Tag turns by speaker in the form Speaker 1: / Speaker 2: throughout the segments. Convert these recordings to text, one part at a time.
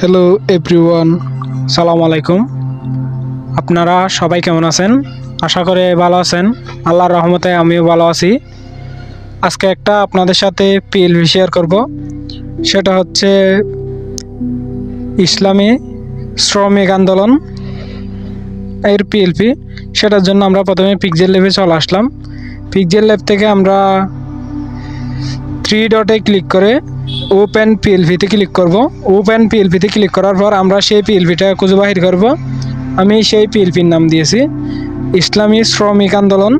Speaker 1: Hello everyone সালাম আলাইকুম আপনারা সবাই কেমন আছেন? আশা করে ভালো আছেন। আল্লাহর রহমতে আমিও ভালো আছি। আজকে একটা আপনাদের সাথে পিএলভি শেয়ার করব। সেটা হচ্ছে ইসলামী শ্রমিক আন্দোলন এর পিএলপি সেটার জন্য আমরা প্রথমে পিকজেল ল্যাবে চলে আসলাম। পিকজেল ল্যাব থেকে আমরা থ্রি ডটে ক্লিক করে ওপেন পিএলভিতে ক্লিক করব। ওপেন পিএলভিতে ক্লিক করার পর আমরা সেই পিএলভিটা খুঁজে বাহির করব। আমি সেই পিএলপির নাম দিয়েছি। ইসলামী শ্রমিক আন্দোলন।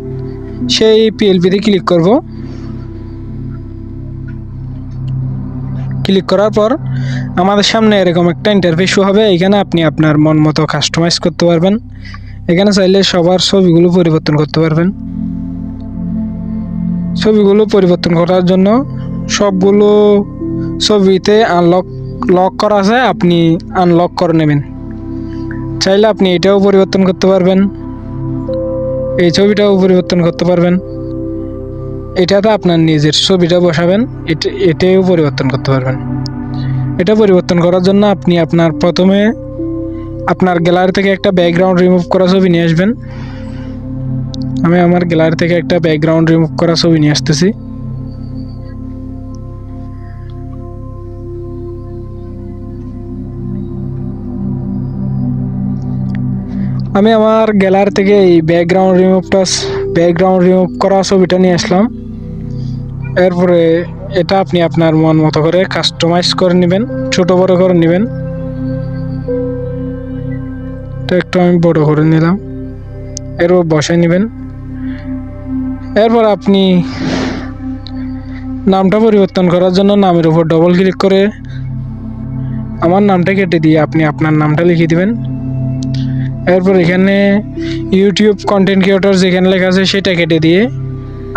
Speaker 1: সেই পিএলপিতে ক্লিক করব। ক্লিক করার পর আমাদের সামনে এরকম একটা ইন্টারফেস হবে। এখানে আপনি আপনার মন মতো কাস্টমাইজ করতে পারবেন। এখানে চাইলে সবার ছবিগুলো পরিবর্তন করতে পারবেন। ছবিগুলো পরিবর্তন করার জন্য সবগুলো ছবিতে আনলক লক করা আছে, আপনি আনলক করে নেবেন। চাইলে আপনি এটাও পরিবর্তন করতে পারবেন। এই ছবিটাও পরিবর্তন করতে পারবেন। এটাতে আপনার নিজের ছবিটা বসাবেন, এটা, এটাও পরিবর্তন করতে পারবেন। এটা পরিবর্তন করার জন্য আপনি আপনার প্রথমে আপনার গ্যালারি থেকে একটা ব্যাকগ্রাউন্ড রিমুভ করা ছবি নিয়ে আসবেন। আমি আমার গ্যালারি থেকে একটা ব্যাকগ্রাউন্ড রিমুভ করা ছবি নিয়ে আসতেছি। আমি আমার গ্যালারি থেকে এই ব্যাকগ্রাউন্ড রিমুভটা ব্যাকগ্রাউন্ড রিমুভ করা ছবিটা নিয়ে আসলাম। এরপরে এটা আপনি আপনার মন মতো করে কাস্টমাইজ করে নেবেন, ছোট বড় করে নেবেন। এটা একটু আমি বড় করে নিলাম। এরপর বসাই নেবেন। এরপর আপনি নামটা পরিবর্তন করার জন্য নামের উপর ডবল ক্লিক করে আমার নামটা কেটে দিয়ে আপনি আপনার নামটা লিখে দিবেন। এরপর এখানে ইউটিউব কন্টেন্ট ক্রিয়েটর যেখানে লেখা আছে সেটা কেটে দিয়ে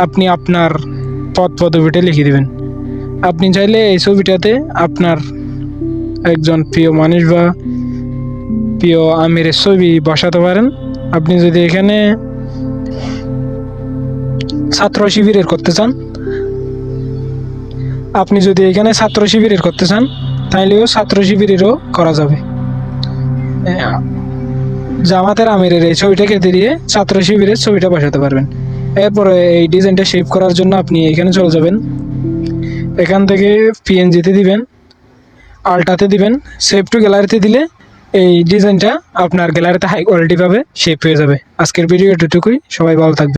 Speaker 1: আপনি আপনার পদ পদবিটা লিখে দিবেন। আপনি চাইলে এই ছবিটাতে আপনার একজন প্রিয় মানুষ বা প্রিয় আমিরের ছবি বসাতে পারেন। আপনি যদি এখানে ছাত্র শিবিরের করতে চান, আপনি যদি এখানে ছাত্র শিবিরের করতে চান, তাইলেও ছাত্র শিবিরেরও করা যাবে। জামাতের আমিরের এই ছবিটা কেটে দিয়ে ছাত্র শিবিরের ছবিটা বসাতে পারবেন। এরপরে এই ডিজাইনটা শেপ করার জন্য আপনি এখানে চলে যাবেন। এখান থেকে পিএনজিতে দিবেন আলটাতে দিবেন সেভ টু গ্যালারিতে দিলে এই ডিজাইনটা আপনার গ্যালারিতে হাই কোয়ালিটি পাবে শেপ হয়ে যাবে। আজকের ভিডিও এটুকুই সবাই ভালো থাকবে